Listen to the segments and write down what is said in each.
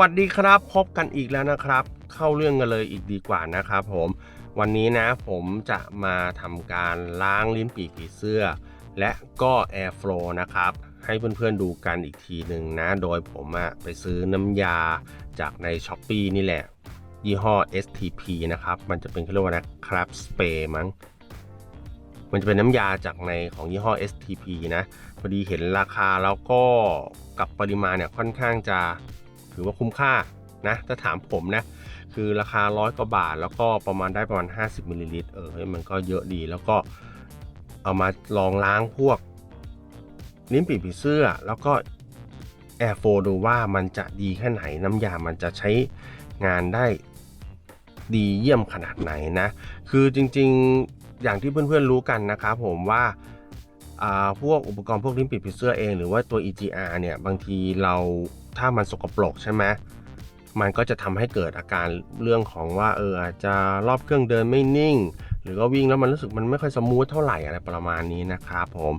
วัสดีครับพบกันอีกแล้วนะครับ เข้าเรื่องกันเลยอีกดีกว่านะครับผมวันนี้นะผมจะมาทำการล้างลิ้นปี่ผีเสื้อ และก็ Air Flow นะครับ ให้เพื่อนๆดูกันอีกทีหนึ่งนะ โดยผมอะไปซื้อน้ำยาจากใน s h อ p e e นี่แหละ ยี่ห้อ STP นะครับ มันจะเป็นเขาเรียกว่านะครับสเปรย์มั้งมันจะเป็นน้ำยาจากในของยี่ห้อ STP นะ พอดีเห็นราคาแล้วก็กับปริมาณเนี่ยค่อนข้างจะ ถือว่าคุ้มค่านะถ้าถามผมนะคือราคาร้อยกว่าบาท แล้วก็ประมาณได้ประมาณ 50มิลลิลิตรเออเฮ้ยมันก็เยอะดีแล้วก็เอามาลองล้างพวกลิ้นปีผีเสื้อ แล้วก็แอร์โฟดูว่ามันจะดีแค่ไหนน้ำยามันจะใช้งานได้ดีเยี่ยมขนาดไหนนะ คือจริงๆอย่างที่เพื่อนๆรู้กันนะครับผมว่า พวกอุปกรณ์พวกลิ้นปี่ผีเสื้อเองหรือว่าตัว EGR เนี่ยบางทีเราถ้ามันสกปรกใช่ไหมมันก็จะทำให้เกิดอาการเรื่องของว่าเอออาจจะรอบเครื่องเดินไม่นิ่ง หรือว่าวิ่งแล้วมันรู้สึกมันไม่ค่อยสมูทเท่าไหร่อะไรประมาณนี้นะครับผม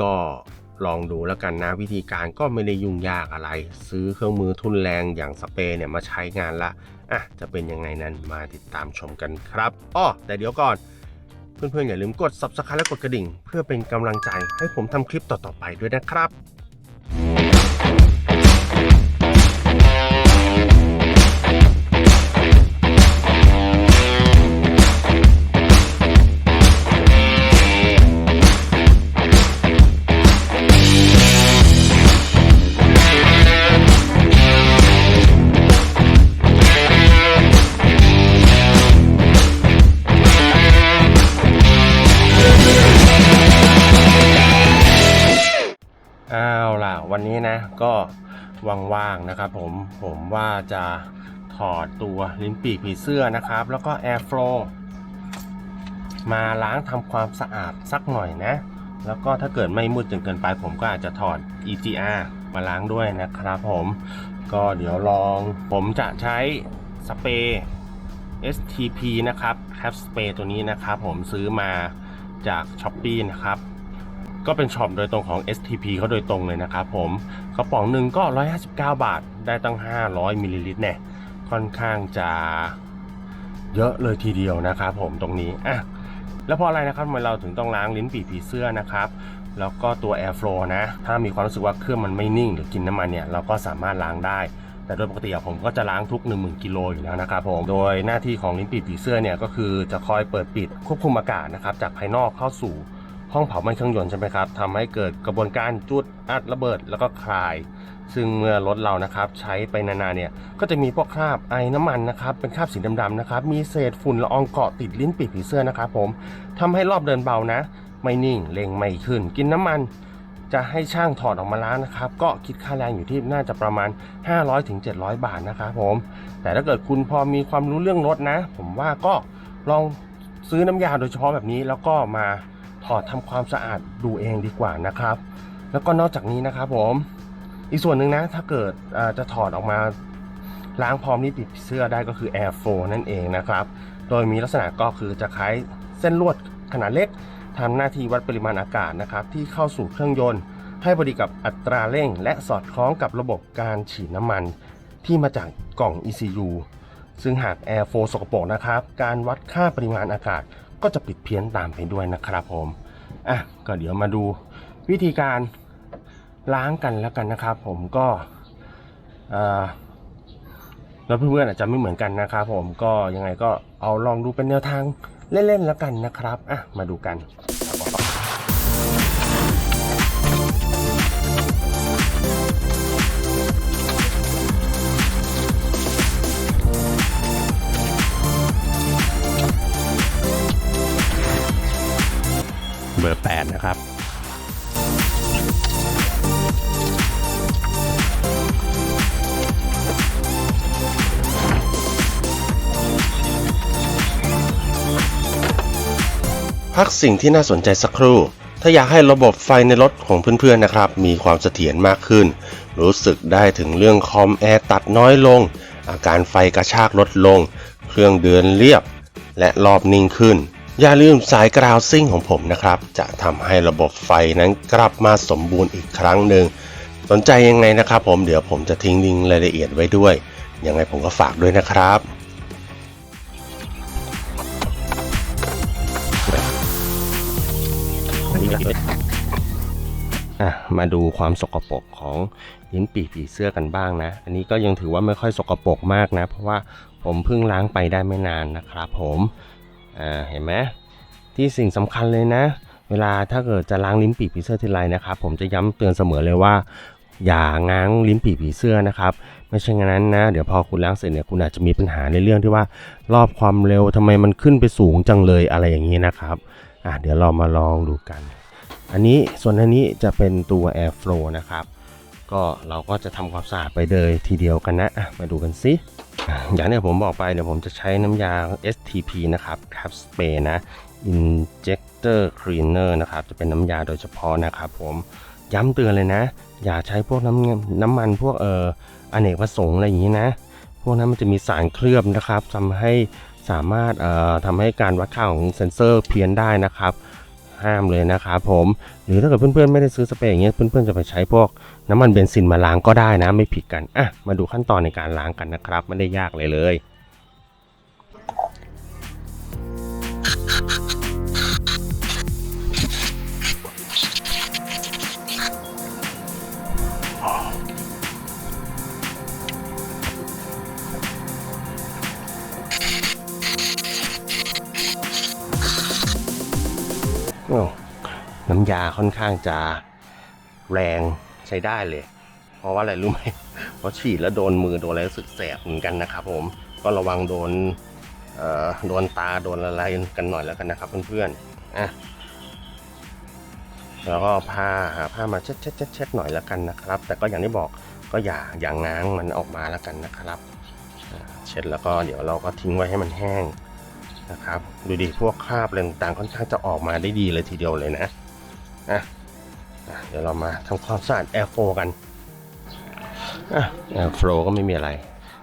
ก็ลองดูแล้วกันนะวิธีการก็ไม่ได้ยุ่งยากอะไร ซื้อเครื่องมือทุนแรงอย่างสเปรย์เนี่ยมาใช้งานละอะจะเป็นยังไงนั้นมาติดตามชมกันครับอ้อแต่เดี๋ยวก่อน เพื่อนๆอย่าลืมกด subscribe และกดกระดิ่ง เพื่อเป็นกำลังใจให้ผมทำคลิปต่อๆไปด้วยนะครับ นี้นะก็ว่างๆนะครับผมผมว่าจะถอดตัวลิ้นปีกผีเสื้อนะครับ แล้วก็ Air Flow มาล้างทำความสะอาดสักหน่อยนะ แล้วก็ถ้าเกิดไม่มืดจนเกินไป ผมก็อาจจะถอด EGR มาล้างด้วยนะครับผมก็เดี๋ยวลองผมจะใช้สเปรย์ STP นะครับแคปสเปรย์ตัวนี้นะครับผมซื้อมาจาก s h อ p e e นะครับ ก็เป็นช็อปโดยตรงของ STP เขาโดยตรงเลยนะครับผมกระป๋องหนึ่งก็ 159 บาท ได้ตั้ง 500มิลลิลิตรเนี่ยค่อนข้างจะเยอะเลยทีเดียวนะครับผมตรงนี้อะแล้วเพราะอะไรนะครับทำไมเราถึงต้องล้างลิ้นปี่ผีเสื้อนะครับแล้วก็ตัว Air Flow นะ ถ้ามีความรู้สึกว่าเครื่องมันไม่นิ่งหรือกินน้ำมันเนี่ย เราก็สามารถล้างได้ แต่โดยปกติผมก็จะล้างทุก 10,000กิโลอยู่แล้วนะครับผม โดยหน้าที่ของลิ้นปี่ผีเสื้อเนี่ยก็คือจะคอยเปิดปิดควบคุมอากาศนะครับจากภายนอกเข้าสู่ ห้องเผาไหม้เครื่องยนต์ใช่ไหมครับทำให้เกิดกระบวนการจุดอัดระเบิดแล้วก็คลาย ซึ่งเมื่อรถเรานะครับใช้ไปนานๆเนี่ยก็จะมีพวกคราบไอน้ำมันนะครับเป็นคราบสีดำๆนะครับมีเศษฝุ่นละอองเกาะติดลิ้นปีกผีเสื้อนะครับผมทำให้รอบเดินเบานะ ไม่นิ่งเร่งไม่ขึ้น กินน้ำมันจะให้ช่างถอดออกมาล้างนะครับ ก็คิดค่าแรงอยู่ที่น่าจะประมาณ 500-700บาทนะครับผม แต่ถ้าเกิดคุณพอมีความรู้เรื่องรถนะ ผมว่าก็ลองซื้อน้ำยาโดยเฉพาะแบบนี้แล้วก็มา ถอดทำความสะอาดดูเองดีกว่านะครับ แล้วก็นอกจากนี้นะครับผม อีกส่วนหนึ่งนะถ้าเกิดจะถอดออกมาล้างพร้อมนิติดเสื้อได้ก็คือ Air Flow นั่นเองนะครับ โดยมีลักษณะก็คือจะคล้ายเส้นลวดขนาดเล็กทำหน้าที่วัดปริมาณอากาศนะครับที่เข้าสู่เครื่องยนต์ ให้พอดีกับอัตราเร่ง และสอดคล้องกับระบบการฉีดน้ำมัน ที่มาจากกล่อง ECU ซึ่งหาก Air Flow สกปรกนะครับ การวัดค่าปริมาณอากาศ ก็จะผิดเพี้ยนตามไปด้วยนะครับผมอะก็เดี๋ยวมาดูวิธีการล้างกันแล้วกันนะครับ ผมก็แล้วเพื่อนๆอาจจะไม่เหมือนกันนะครับผมก็ยังไงก็เอาลองดูเป็นแนวทางเล่นๆแล้วกันนะครับอะมาดูกัน เบอร์ 8 นะครับพักสิ่งที่น่าสนใจสักครู่ ถ้าอยากให้ระบบไฟในรถของเพื่อนๆนะครับ มีความเสถียรมากขึ้น รู้สึกได้ถึงเรื่องคอมแอร์ตัดน้อยลง อาการไฟกระชากลดลง เครื่องเดินเรียบ และรอบนิ่งขึ้น อย่าลืมสายกราวซิ่งของผมนะครับ จะทำให้ระบบไฟนั้นกลับมาสมบูรณ์อีกครั้งหนึ่ง สนใจยังไงนะครับผมเดี๋ยวผมจะทิ้งลิงก์รายละเอียดไว้ด้วย ยังไงผมก็ฝากด้วยนะครับมาดูความสกปรกของลิ้นปีผีเสื้อกันบ้างนะ อันนี้ก็ยังถือว่าไม่ค่อยสกปรกมากนะ เพราะว่าผมเพิ่งล้างไปได้ไม่นานนะครับผม อ่าเห็นไหมที่สิ่งสำคัญเลยนะ เวลาถ้าเกิดจะล้างลิ้นปีกผีเสื้อทีไรนะครับผมจะย้ำเตือนเสมอเลยว่า อย่าง้างลิ้นปีกผีเสื้อนะครับ ไม่ใช่งั้นนะ เดี๋ยวพอคุณล้างเสร็จเนี่ยคุณอาจจะมีปัญหาในเรื่องที่ว่ารอบความเร็วทำไมมันขึ้นไปสูงจังเลยอะไรอย่างนี้นะครับอะเดี๋ยวเรามาลองดูกัน อันนี้ส่วนอันนี้จะเป็นตัว Air Flow นะครับ ก็เราก็จะทำความสะอาดไปเลยทีเดียวกันนะอะมาดูกันสิ อย่างที่ผมบอกไปเดี๋ยวผมจะใช้น้ำยา STP นะครับ Cap Spray นะ Injector Cleaner นะครับ จะเป็นน้ำยาโดยเฉพาะนะครับผมย้ำเตือนเลยนะ อย่าใช้พวกน้ำน้ำมันพวกเอ่ออเนกประสงค์อะไรอย่างนี้นะ พวกนั้นมันจะมีสารเคลือบนะครับทำให้สามารถเอ่อทำให้การวัดค่าของเซนเซอร์เพี้ยนได้นะครับ ห้ามเลยนะครับผมหรือถ้าเกิดเพื่อนๆไม่ได้ซื้อสเปรย์อย่างเงี้ยเพื่อนๆจะไปใช้พวกน้ำมันเบนซินมาล้างก็ได้นะ ไม่ผิดกันอะมาดูขั้นตอนในการล้างกันนะครับไม่ได้ยากเลยเลย น้ำยาค่อนข้างจะแรงใช้ได้เลย เพราะว่าอะไรรู้ไหมเพราะฉีดแล้วโดนมือโดนอะไรรู้สึกแสบเหมือนกันนะครับ ผมก็ระวังโดนเอ่อโดนตาโดนอะไรกันหน่อยแล้วกันนะครับเพื่อนๆอะแล้วก็ผ้าหาผ้ามาเช็ดเช็ดเช็ดหน่อยแล้วกันนะครับ แต่ก็อย่างที่บอกก็อย่าอย่างง้างมันออกมาแล้วกันนะครับ เช็ดแล้วก็เดี๋ยวเราก็ทิ้งไว้ให้มันแห้งนะครับ ดูดิพวกคราบอะไรต่างๆค่อนข้างจะออกมาได้ดีเลยทีเดียวเลยนะ อะเดี๋ยวเรามาทำความสะอาดแอร์โฟกันแอร์โฟก็ไม่มีอะไร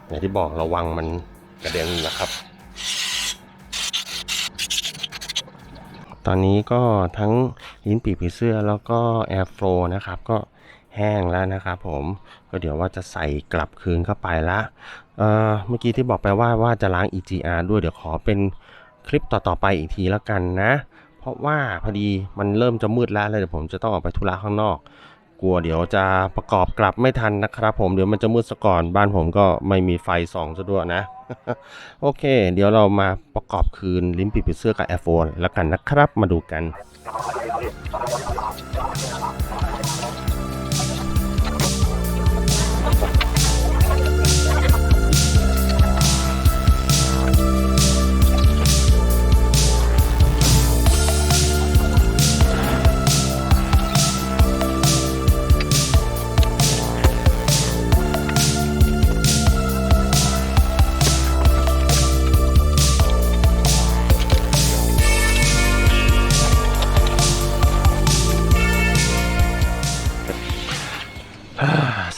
อย่างที่บอกระวังมันกระเด็นนะครับ ตอนนี้ก็ทั้งลิ้นปีกผีเสื้อแล้วก็แอร์โฟนะครับ ก็แห้งแล้วนะครับผมก็เดี๋ยวว่าจะใส่กลับคืนเข้าไปละเอ่อเมื่อกี้ที่บอกไปว่าว่าจะล้าง EGR ด้วยเดี๋ยวขอเป็นคลิปต่อๆไปอีกทีแล้วกันนะ เพราะว่าพอดีมันเริ่มจะมืดแล้วเลยเดี๋ยวผมจะต้องออกไปธุระข้างนอก กลัวเดี๋ยวจะประกอบกลับไม่ทันนะครับผมเดี๋ยวมันจะมืดซะก่อนบ้านผมก็ไม่มีไฟส่องซะด้วยนะ โอเค เดี๋ยวเรามาประกอบคืนลิ้นปีปิเสื้อกับแอร์โฟนแล้วกันนะครับมาดูกัน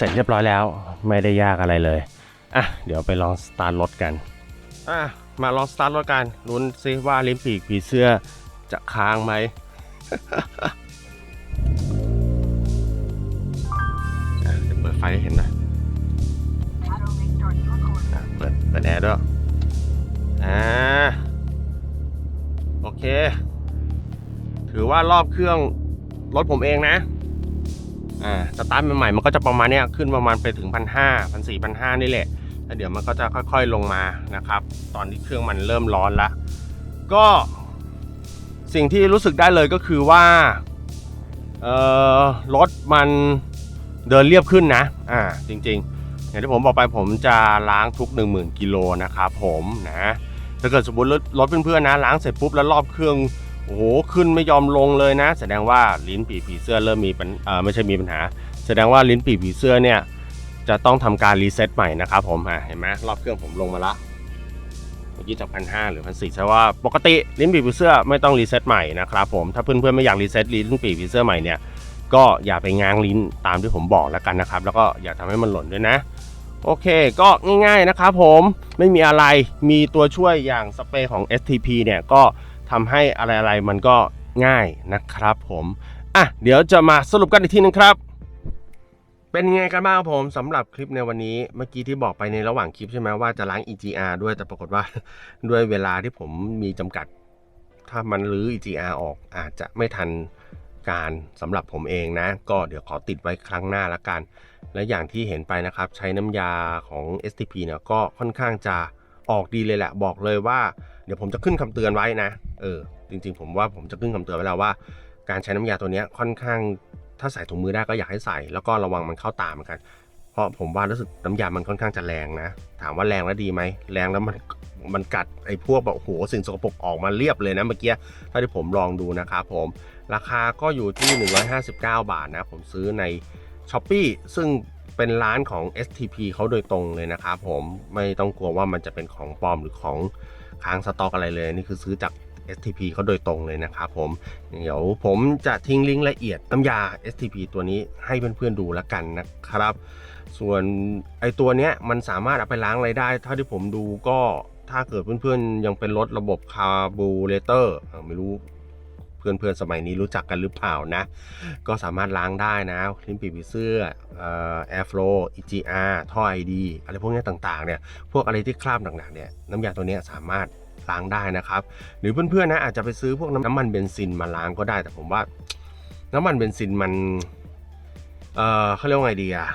ร็จเรียบร้อยแล้ว ไม่ได้ยากอะไรเลย อะ เดี๋ยวไปลองสตาร์ทรถกัน อะ มาลองสตาร์ทรถกันลุ้นซิว่าลิ้นปีกผีเสื้อจะค้างไหมอะเดี๋ยวเปิดไฟให้เห็นหนะอะเปิดเปิดแอร์ด้วย อ่า โอเค ถือว่ารอบเครื่องรถผมเองนะ อ่าสตาร์ทใหม่ๆมันก็จะประมาณเนี้ยขึ้นประมาณไปถึงพันห้าพันสี่พันห้านี่แหละแล้วเดี๋ยวมันก็จะค่อยๆลงมานะครับ ตอนที่เครื่องมันเริ่มร้อนละก็สิ่งที่รู้สึกได้เลยก็คือว่าเอ่อรถมันเดินเรียบขึ้นนะ อ่า จริงๆ อย่างที่ผมบอกไปผมจะล้างทุก 10,000 กิโลนะครับผมนะ ถ้าเกิดสมมติรถรถเพื่อนๆนะล้างเสร็จปุ๊บแล้วรอบเครื่อง โอ้โหขึ้นไม่ยอมลงเลยนะ แสดงว่าลิ้นปีผีเสื้อเริ่มมีปัญเออไม่ใช่มีปัญหา แสดงว่าลิ้นปีผีเสื้อเนี่ยจะต้องทำการรีเซ็ตใหม่นะครับผมอะเห็นไหมรอบเครื่องผมลงมาละเมื่อกี้จากพันห้าหรือพันสี่ใช่ว่าปกติลิ้นปีผีเสื้อไม่ต้องรีเซ็ตใหม่นะครับผมถ้าเพื่อนๆไม่อยากรีเซ็ตลิ้นปีผีเสื้อใหม่เนี่ยก็อย่าไปง้างลิ้นตามที่ผมบอกแล้วกันนะครับ แล้วก็อย่าทำให้มันหล่นด้วยนะโอเค ก็ง่ายๆนะครับผมไม่มีอะไรมีตัวช่วยอย่างสเปรย์ของ STP เนี่ยก็ ทำให้อะไรๆมันก็ง่ายนะครับผมอะเดี๋ยวจะมาสรุปกันอีกทีนึงครับ เป็นไงกันบ้างครับผมสำหรับคลิปในวันนี้เมื่อกี้ที่บอกไปในระหว่างคลิปใช่ไหมว่าจะล้าง EGR ด้วยแต่ปรากฏว่าด้วยเวลาที่ผมมีจำกัด ถ้ามันรื้อ EGR ออกอาจจะไม่ทันการสำหรับผมเองนะ ก็เดี๋ยวขอติดไว้ครั้งหน้าละกัน และอย่างที่เห็นไปนะครับ ใช้น้ำยาของ STP เนี่ยก็ค่อนข้างจะออกดีเลยแหละ บอกเลยว่า เดี๋ยวผมจะขึ้นคำเตือนไว้นะ เออ จริง ๆ ผมว่าผมจะขึ้นคำเตือนไว้แล้วว่า การใช้น้ำยาตัวนี้ค่อนข้าง ถ้าใส่ถุงมือได้ก็อยากให้ใส่ แล้วก็ระวังมันเข้าตาเหมือนกัน เพราะผมว่ารู้สึกน้ำยามันค่อนข้างจะแรงนะ ถามว่าแรงแล้วดีไหม แรงแล้วมัน มันกัดไอ้พวกแบบโอ้โหสิ่งสกปรกออกมาเรียบเลยนะเมื่อกี้ ถ้าที่ผมลองดูนะครับผม ราคาก็อยู่ที่ 159 บาทนะ ผมซื้อใน s h อ p e e ซึ่ง เป็นร้านของ STP เขาโดยตรงเลยนะครับผมไม่ต้องกลัวว่ามันจะเป็นของปลอมหรือของค้างสต็อกอะไรเลย นี่คือซื้อจาก STP เขาโดยตรงเลยนะครับผม เดี๋ยวผมจะทิ้งลิงก์ละเอียดน้ำยา STP ตัวนี้ให้เพื่อนๆดูแล้วกันนะครับ ส่วนไอตัวเนี้ยมันสามารถเอาไปล้างอะไรได้ เท่าที่ผมดูก็ถ้าเกิดเพื่อนๆ ยังเป็นรถระบบคาร์บูเรเตอร์ไม่รู้ เพื่อนๆสมัยนี้รู้จักกันหรือเปล่านะ ก็สามารถล้างได้นะคลิ้นปีผีเสื้อแอร์ฟลู EGR ท่อ ID อะไรพวกนี้ต่างๆเนี่ยพวกอะไรที่คราบหนักๆเนี่ยน้ำยาตัวนี้สามารถล้างได้นะครับ หรือเพื่อนๆนะอาจจะไปซื้อพวกน้ำมันเบนซินมาล้างก็ได้แต่ผมว่า น้ำมันเบนซินมันเออเขาเรียกว่าไงดีอะ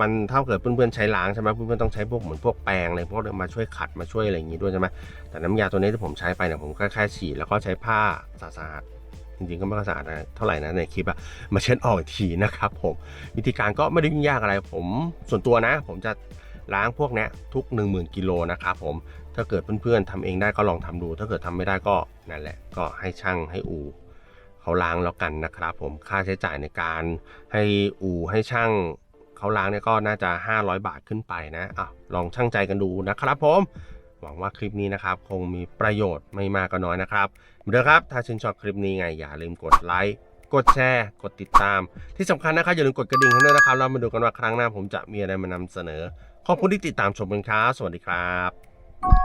มันถ้าเกิดเพื่อนๆใช้ล้างใช่ไหมเพื่อนๆต้องใช้พวกเหมือนพวกแปรงอะไรพวกนี้มาช่วยขัดมาช่วยอะไรอย่างงี้ด้วยใช่ไหมแต่น้ำยาตัวนี้ที่ผมใช้ไปเนี่ยผมแค่ฉีดแล้วก็ใช้ผ้าสะอาด จริงๆก็ไม่ค่อยสะอาดนะเท่าไหร่นะในคลิปอะมาเช็ดออกอีกทีนะครับผมวิธีการก็ไม่ได้ยุ่งยากอะไร ผมส่วนตัวนะ ผมจะล้างพวกนี้ทุก 1 0,000กิโลนะครับผมถ้าเกิดเพื่อนๆทำเองได้ก็ลองทำดู ถ้าเกิดทำไม่ได้ก็นั่นแหละ ก็ให้ช่างให้อู่เขาล้างแล้วกันนะครับผมค่าใช้จ่ายในการให้อู่ให้ช่างเขาล้างเนี่ยก็น่าจะ 500 บาทขึ้นไปนะอะลองช่างใจกันดูนะครับผม หวังว่าคลิปนี้นะครับ คงมีประโยชน์ไม่มากก็น้อยนะครับเหมือนเดิมครับ ถ้าชื่นชอบคลิปนี้ไงอย่าลืมกดไลค์กดแชร์กดติดตาม ที่สำคัญนะครับอย่าลืมกดกระดิ่งให้ด้วยนะครับเรามาดูกันว่าครั้งหน้าผมจะมีอะไรมานำเสนอ ขอบคุณที่ติดตามชมกันครับสวัสดีครับ